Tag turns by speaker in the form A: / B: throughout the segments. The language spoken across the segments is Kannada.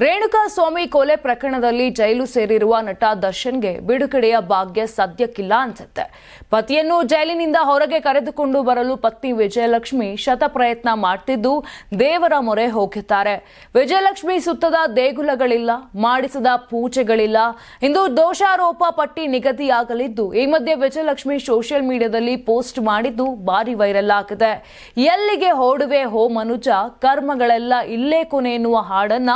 A: ರೇಣುಕಾ ಸ್ವಾಮಿ ಕೊಲೆ ಪ್ರಕರಣದಲ್ಲಿ ಜೈಲು ಸೇರಿರುವ ನಟ ದರ್ಶನ್ಗೆ ಬಿಡುಗಡೆಯ ಭಾಗ್ಯ ಸದ್ಯಕ್ಕಿಲ್ಲ ಅನ್ಸುತ್ತೆ. ಪತಿಯನ್ನು ಜೈಲಿನಿಂದ ಹೊರಗೆ ಕರೆದುಕೊಂಡು ಬರಲು ಪತ್ನಿ ವಿಜಯಲಕ್ಷ್ಮಿ ಶತ ಪ್ರಯತ್ನ ಮಾಡ್ತಿದ್ದು ದೇವರ ಮೊರೆ ಹೋಗುತ್ತಾರೆ. ವಿಜಯಲಕ್ಷ್ಮಿ ಸುತ್ತದ ದೇಗುಲಗಳಿಲ್ಲ, ಮಾಡಿಸದ ಪೂಜೆಗಳಿಲ್ಲ. ಇಂದು ದೋಷಾರೋಪ ಪಟ್ಟಿ ನಿಗದಿಯಾಗಲಿದ್ದು, ಈ ಮಧ್ಯೆ ವಿಜಯಲಕ್ಷ್ಮಿ ಸೋಷಿಯಲ್ ಮೀಡಿಯಾದಲ್ಲಿ ಪೋಸ್ಟ್ ಮಾಡಿದ್ದು ಭಾರಿ ವೈರಲ್ ಆಗಿದೆ. ಎಲ್ಲಿಗೆ ಹೋಡುವೆ ಹೋ ಮನುಜ, ಕರ್ಮಗಳೆಲ್ಲ ಇಲ್ಲೇ ಕೊನೆ ಎನ್ನುವ ಹಾಡನ್ನ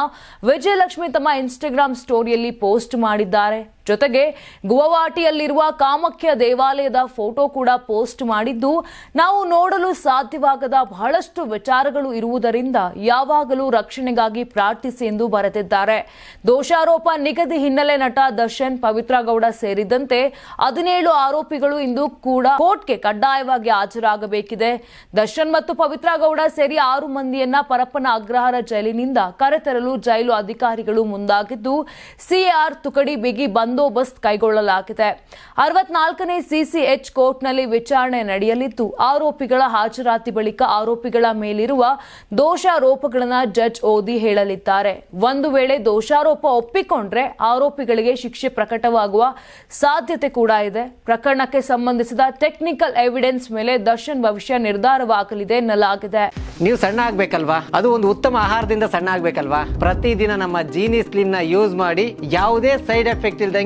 A: ವಿಜಯಲಕ್ಷ್ಮಿ ತಮ್ಮ ಇನ್ಸ್ಟಾಗ್ರಾಮ್ ಸ್ಟೋರಿಯಲ್ಲಿ ಪೋಸ್ಟ್ ಮಾಡಿದ್ದಾರೆ. ಜೊತೆಗೆ ಗುವಾಹಟಿಯಲ್ಲಿರುವ ಕಾಮಾಖ್ಯ ದೇವಾಲಯದ ಫೋಟೋ ಕೂಡ ಪೋಸ್ಟ್ ಮಾಡಿದ್ದು, ನಾವು ನೋಡಲು ಸಾಧ್ಯವಾಗದ ಬಹಳಷ್ಟು ವಿಚಾರಗಳು ಇರುವುದರಿಂದ ಯಾವಾಗಲೂ ರಕ್ಷಣೆಗಾಗಿ ಪ್ರಾರ್ಥಿಸಿ ಎಂದು ಬರೆದಿದ್ದಾರೆ. ದೋಷಾರೋಪ ನಿಗದಿ ಹಿನ್ನೆಲೆ ನಟ ದರ್ಶನ್ ಪವಿತ್ರ ಗೌಡ ಸೇರಿದಂತೆ ಹದಿನೇಳು ಆರೋಪಿಗಳು ಇಂದು ಕೂಡ ಕೋರ್ಟ್ಗೆ ಕಡ್ಡಾಯವಾಗಿ ಹಾಜರಾಗಬೇಕಿದೆ. ದರ್ಶನ್ ಮತ್ತು ಪವಿತ್ರ ಗೌಡ ಸೇರಿ ಆರು ಮಂದಿಯನ್ನ ಪರಪ್ಪನ ಅಗ್ರಹಾರ ಜೈಲಿನಿಂದ ಕರೆತರಲು ಜೈಲು ಅಧಿಕಾರಿಗಳು ಮುಂದಾಗಿದ್ದು ಸಿಆರ್ ತುಕಡಿ ಬಿಗಿ ಬಂದೋಬಸ್ತ್ ಕೈಗೊಳ್ಳಲಾಗಿದೆ. ಅರವತ್ನಾಲ್ಕನೇ ಸಿಸಿಎಚ್ ಕೋರ್ಟ್ನಲ್ಲಿ ವಿಚಾರಣೆ ನಡೆಯಲಿದ್ದು, ಆರೋಪಿಗಳ ಹಾಜರಾತಿ ಬಳಿಕ ಆರೋಪಿಗಳ ಮೇಲಿರುವ ದೋಷಾರೋಪಗಳನ್ನು ಜಡ್ಜ್ ಓದಿ ಹೇಳಲಿದ್ದಾರೆ. ಒಂದು ವೇಳೆ ದೋಷಾರೋಪ ಒಪ್ಪಿಕೊಂಡ್ರೆ ಆರೋಪಿಗಳಿಗೆ ಶಿಕ್ಷೆ ಪ್ರಕಟವಾಗುವ ಸಾಧ್ಯತೆ ಕೂಡ ಇದೆ. ಪ್ರಕರಣಕ್ಕೆ ಸಂಬಂಧಿಸಿದ ಟೆಕ್ನಿಕಲ್ ಎವಿಡೆನ್ಸ್ ಮೇಲೆ ದರ್ಶನ್ ಭವಿಷ್ಯ ನಿರ್ಧಾರವಾಗಲಿದೆ ಎನ್ನಲಾಗಿದೆ.
B: ನೀವು ಸಣ್ಣ ಆಗ್ಬೇಕಲ್ವಾ? ಅದು ಒಂದು ಉತ್ತಮ ಆಹಾರದಿಂದ ಸಣ್ಣ ಆಗ್ಬೇಕಲ್ವಾ? ಪ್ರತಿದಿನ ನಮ್ಮ ಜೀನಿ ಸ್ಲಿಮ್ನ ಯೂಸ್ ಮಾಡಿ ಯಾವುದೇ ಸೈಡ್ ಎಫೆಕ್ಟ್ ಇಲ್ದಂಗೆ